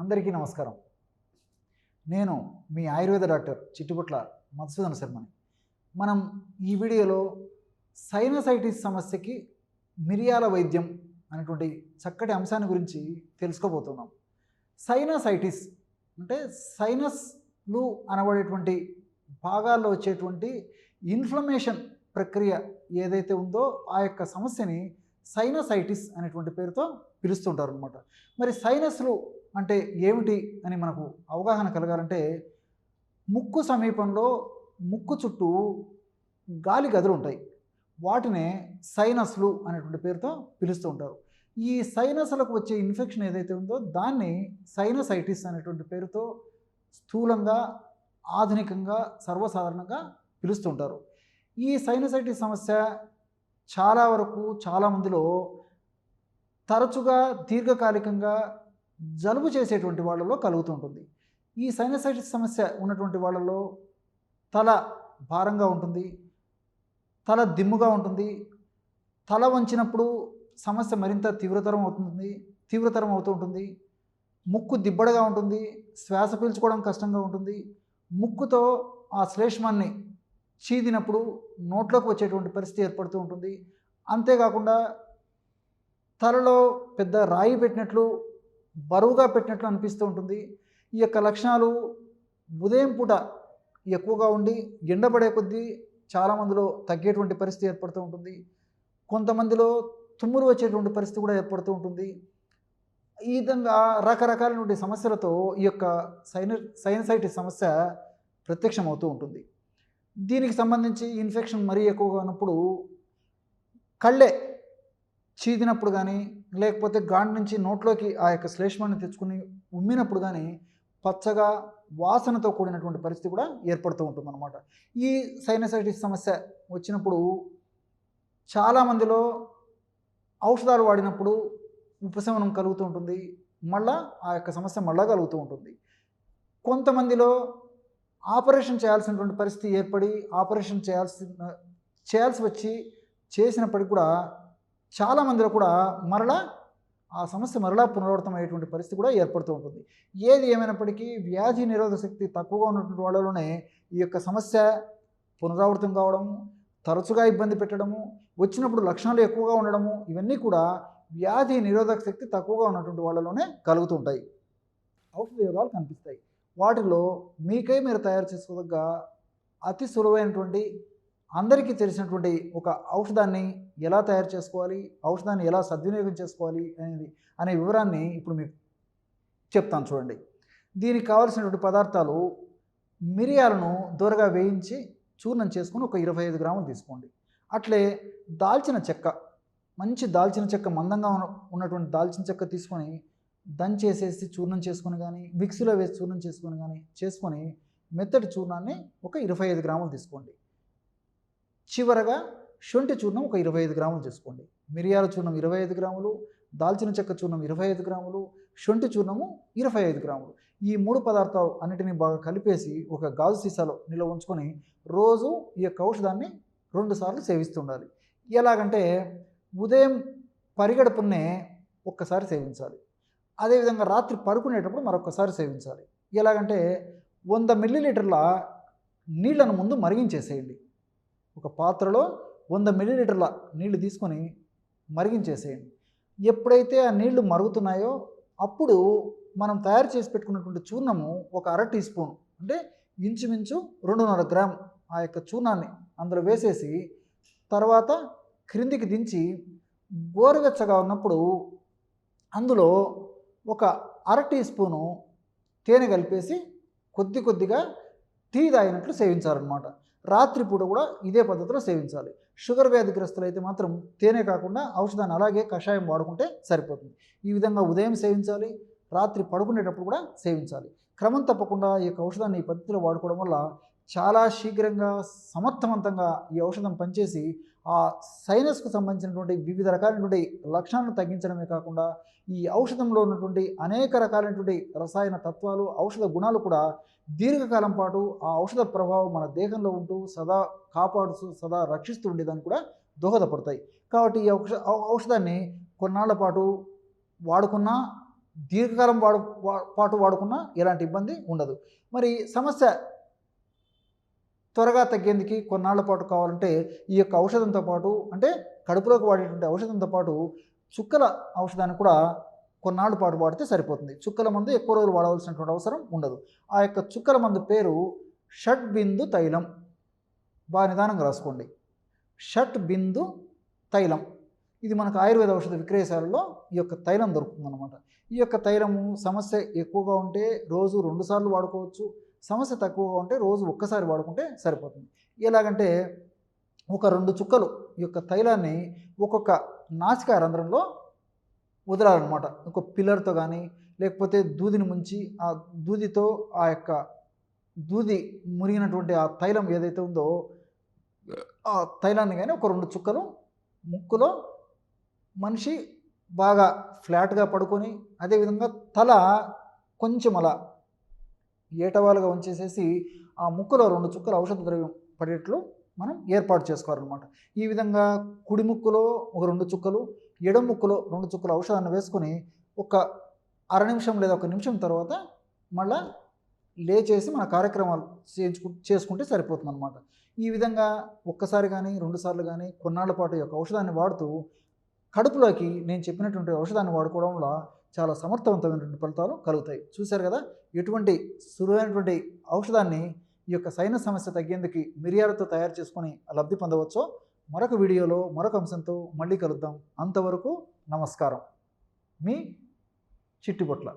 అందరికీ నమస్కారం. నేను మీ ఆయుర్వేద డాక్టర్ చిట్టుపుట్ల మధుసూదన శర్మని. మనం ఈ వీడియోలో సైనసైటిస్ సమస్యకి మిరియాల వైద్యం అనేటువంటి చక్కటి అంశాన్ని గురించి తెలుసుకోబోతున్నాం. సైనసైటిస్ అంటే సైనస్లు అనబడేటువంటి భాగాల్లో వచ్చేటువంటి ఇన్ఫ్లమేషన్ ప్రక్రియ ఏదైతే ఉందో ఆ యొక్క సమస్యని సైనసైటిస్ అనేటువంటి పేరుతో పిలుస్తుంటారు అనమాట మరి సైనస్లు అంటే ఏమిటి అని మనకు అవగాహన కలగాలంటే ముక్కు సమీపంలో ముక్కు చుట్టూ గాలి గదులు ఉంటాయి. వాటినే సైనస్లు అనేటువంటి పేరుతో పిలుస్తూ ఉంటారు. ఈ సైనస్లకు వచ్చే ఇన్ఫెక్షన్ ఏదైతే ఉందో దాన్ని సైనసైటిస్ అనేటువంటి పేరుతో స్థూలంగా ఆధునికంగా సర్వసాధారణంగా పిలుస్తుంటారు ఈ సైనసైటిస్ సమస్య చాలా వరకు చాలామందిలో తరచుగా దీర్ఘకాలికంగా జలుబు చేసేటువంటి వాళ్ళలో కలుగుతుంటుంది. ఈ సైనసైటిస్ సమస్య ఉన్నటువంటి వాళ్ళలో తల భారంగా ఉంటుంది. తల దిమ్ముగా ఉంటుంది. తల వంచినప్పుడు సమస్య మరింత తీవ్రతరం అవుతుంది. తీవ్రతరం అవుతూ ఉంటుంది. ముక్కు దిబ్బడగా ఉంటుంది. శ్వాస పీల్చుకోవడం కష్టంగా ఉంటుంది. ముక్కుతో ఆ శ్లేష్మాన్ని చీదినప్పుడు నోట్లోకి వచ్చేటువంటి పరిస్థితి ఏర్పడుతూ ఉంటుంది. అంతేకాకుండా తలలో పెద్ద రాయి పెట్టినట్లు బరువుగా పెట్టినట్లు అనిపిస్తూ ఉంటుంది. ఈ యొక్క లక్షణాలు ఉదయం పూట ఎక్కువగా ఉండి ఎండబడే కొద్దీ చాలామందిలో తగ్గేటువంటి పరిస్థితి ఏర్పడుతూ ఉంటుంది. కొంతమందిలో తుమ్మురు వచ్చేటువంటి పరిస్థితి కూడా ఏర్పడుతూ ఉంటుంది. ఈ విధంగా రకరకాలైనటువంటి సమస్యలతో ఈ యొక్క సైన సైనసైటిస్ సమస్య ప్రత్యక్షమవుతూ ఉంటుంది. దీనికి సంబంధించి ఇన్ఫెక్షన్ మరీ ఎక్కువగా ఉన్నప్పుడు కళ్ళే చీదినప్పుడు కానీ లేకపోతే గాండ్ నుంచి నోట్లోకి ఆ యొక్క శ్లేష్మాన్ని తెచ్చుకుని ఉమ్మినప్పుడు కానీ పచ్చగా వాసనతో కూడినటువంటి పరిస్థితి కూడా ఏర్పడుతూ ఉంటుందన్నమాట. ఈ సైనసైటిస్ సమస్య వచ్చినప్పుడు చాలామందిలో ఔషధాలు వాడినప్పుడు ఉపశమనం కలుగుతూ ఉంటుంది. మళ్ళా ఆ యొక్క సమస్య మళ్ళా కలుగుతూ ఉంటుంది. కొంతమందిలో ఆపరేషన్ చేయాల్సినటువంటి పరిస్థితి ఏర్పడి ఆపరేషన్ చేయాల్సి చేయాల్సి వచ్చి చేసినప్పటికి కూడా చాలామందిలో కూడా మరలా ఆ సమస్య మరలా పునరావృతం అయ్యేటువంటి పరిస్థితి కూడా ఏర్పడుతూ ఉంటుంది. ఏది ఏమైనప్పటికీ వ్యాధి నిరోధక శక్తి తక్కువగా ఉన్నటువంటి వాళ్ళలోనే ఈ యొక్క సమస్య పునరావృతం కావడము తరచుగా ఇబ్బంది పెట్టడము వచ్చినప్పుడు లక్షణాలు ఎక్కువగా ఉండడము ఇవన్నీ కూడా వ్యాధి నిరోధక శక్తి తక్కువగా ఉన్నటువంటి వాళ్ళలోనే కలుగుతూ ఉంటాయి. ఔషధయోగాలు కనిపిస్తాయి. వాటిలో మీకై మీరు తయారు చేసుకోదగ్గ అతి సులువైనటువంటి అందరికీ తెలిసినటువంటి ఒక ఔషధాన్ని ఎలా తయారు చేసుకోవాలి ఔషధాన్ని ఎలా సద్వినియోగం చేసుకోవాలి అనేది అనే వివరాన్ని ఇప్పుడు మీకు చెప్తాను చూడండి. దీనికి కావలసినటువంటి పదార్థాలు మిరియాలను దూరగా వేయించి చూర్ణం చేసుకుని ఒక ఇరవై ఐదు గ్రాములు తీసుకోండి. అట్లే దాల్చిన చెక్క మంచి దాల్చిన చెక్క మందంగా ఉన్నటువంటి దాల్చిన చెక్క తీసుకొని దంచేసేసి చూర్ణం చేసుకొని కానీ మిక్సీలో వేసి చూర్ణం చేసుకొని కానీ చేసుకొని మెత్తటి చూర్ణాన్ని ఒక ఇరవై ఐదు గ్రాములు తీసుకోండి. చివరగా శొంఠి చూర్ణం ఒక ఇరవై ఐదు గ్రాములు చేసుకోండి. మిరియాల చూర్ణం ఇరవై ఐదు గ్రాములు దాల్చిన చెక్క చూర్ణం ఇరవై ఐదు గ్రాములు శొంఠి చూర్ణము ఇరవై ఐదు గ్రాములు. ఈ మూడు పదార్థాలు అన్నిటిని బాగా కలిపేసి ఒక గాజు సీసాలో నిల్వ ఉంచుకొని రోజు ఈ యొక్క ఔషధాన్ని రెండుసార్లు సేవిస్తుండాలి. ఎలాగంటే ఉదయం పరిగడుపునే ఒక్కసారి సేవించాలి. అదేవిధంగా రాత్రి పడుకునేటప్పుడు మరొకసారి సేవించాలి. ఎలాగంటే వంద మిల్లీలీటర్ల నీళ్ళను ముందు మరిగించేసేయండి. ఒక పాత్రలో వంద మిల్లీలీటర్ల నీళ్ళు తీసుకొని మరిగించేసేయండి ఎప్పుడైతే ఆ నీళ్ళు మరుగుతున్నాయో అప్పుడు మనం తయారు చేసి పెట్టుకున్నటువంటి చూర్ణము ఒక అర టీ స్పూన్ అంటే ఇంచుమించు రెండున్నర గ్రామ్ ఆ యొక్క చూర్ణాన్ని అందులో వేసేసి తర్వాత క్రిందికి దించి గోరువెచ్చగా ఉన్నప్పుడు అందులో ఒక అర టీ స్పూను తేనె కలిపేసి కొద్ది కొద్దిగా టీ తాగినట్లు సేవించాలన్నమాట. రాత్రిపూట కూడా ఇదే పద్ధతిలో సేవించాలి. షుగర్ వ్యాధిగ్రస్తులు అయితే మాత్రం తేనె కాకుండా ఔషధాన్ని అలాగే కషాయం వాడుకుంటే సరిపోతుంది. ఈ విధంగా ఉదయం సేవించాలి రాత్రి పడుకునేటప్పుడు కూడా సేవించాలి. క్రమం తప్పకుండా ఈ యొక్క ఔషధాన్ని ఈ పద్ధతిలో వాడుకోవడం వల్ల చాలా శీఘ్రంగా సమర్థవంతంగా ఈ ఔషధం పనిచేసి ఆ సైనస్కు సంబంధించినటువంటి వివిధ రకాలైనటువంటి లక్షణాలను తగ్గించడమే కాకుండా ఈ ఔషధంలో ఉన్నటువంటి అనేక రకాలైనటువంటి రసాయన తత్వాలు ఔషధ గుణాలు కూడా దీర్ఘకాలం పాటు ఆ ఔషధ ప్రభావం మన దేహంలో ఉంటూ సదా కాపాడుతూ సదా రక్షిస్తూ ఉండేదాన్ని కూడా దోహదపడతాయి. కాబట్టి ఈ ఔష ఔషధాన్ని కొన్నాళ్ళ పాటు వాడుకున్నా దీర్ఘకాలం వాడు వా- పాటు వాడుకున్నా ఎలాంటి ఇబ్బంది ఉండదు. మరి సమస్య త్వరగా తగ్గేందుకు కొన్నాళ్ళ పాటు కావాలంటే ఈ యొక్క ఔషధంతో పాటు అంటే కడుపులోకి వాడేటువంటి ఔషధంతో పాటు చుక్కల ఔషధాన్ని కూడా కొన్నాళ్ళ పాటు వాడితే సరిపోతుంది. చుక్కల మందు ఎక్కువ రోజులు వాడవలసినటువంటి అవసరం ఉండదు. ఆ యొక్క చుక్కల మందు పేరు షట్ బిందు తైలం. బాగా నిదానంగా రాసుకోండి. షట్ బిందు తైలం. ఇది మనకు ఆయుర్వేద ఔషధ విక్రయశాలలో ఈ యొక్క తైలం దొరుకుతుందన్నమాట. ఈ యొక్క తైలము సమస్య ఎక్కువగా ఉంటే రోజు రెండుసార్లు వాడుకోవచ్చు. సమస్య తక్కువగా ఉంటే రోజు ఒక్కసారి వాడుకుంటే సరిపోతుంది. ఎలాగంటే ఒక రెండు చుక్కలు ఈ యొక్క తైలాన్ని ఒక్కొక్క నాసికా రంధ్రంలో వదలాలన్నమాట. ఒక పిల్లర్తో కానీ లేకపోతే దూదిని ముంచి ఆ దూదితో ఆ యొక్క దూది మురిగినటువంటి ఆ తైలం ఏదైతే ఉందో ఆ తైలాన్ని కానీ ఒక రెండు చుక్కలు ముక్కులో మనిషి బాగా ఫ్లాట్గా పడుకొని అదేవిధంగా తల కొంచెం అలా ఏటవాలుగా ఉంచేసేసి ఆ ముక్కలో రెండు చుక్కలు ఔషధ ద్రవ్యం పడేట్లు మనం ఏర్పాటు చేసుకోవాలన్నమాట. ఈ విధంగా కుడి ముక్కులో ఒక రెండు చుక్కలు ఎడం ముక్కులో రెండు చుక్కల ఔషధాన్ని వేసుకొని ఒక అర నిమిషం లేదా ఒక నిమిషం తర్వాత మళ్ళా లేచేసి మన కార్యక్రమాలు చేయించుకు చేసుకుంటే సరిపోతుంది అనమాట ఈ విధంగా ఒక్కసారి కానీ రెండుసార్లు కానీ కొన్నాళ్ళ పాటు ఈ యొక్క ఔషధాన్ని వాడుతూ కడుపులోకి నేను చెప్పినటువంటి ఔషధాన్ని వాడుకోవడం వల్ల చాలా సమర్థవంతమైనటువంటి ఫలితాలు కలుగుతాయి. చూశారు కదా ఎటువంటి సులువైనటువంటి ఔషధాన్ని ఈ యొక్క సైనస్ సమస్య తగ్గేందుకు మిరియాలతో తయారు చేసుకొని లబ్ధి పొందవచ్చో మరొక వీడియోలో మరొక అంశంతో మళ్ళీ కలుద్దాం. అంతవరకు నమస్కారం. మీ చిట్టుబొట్ల.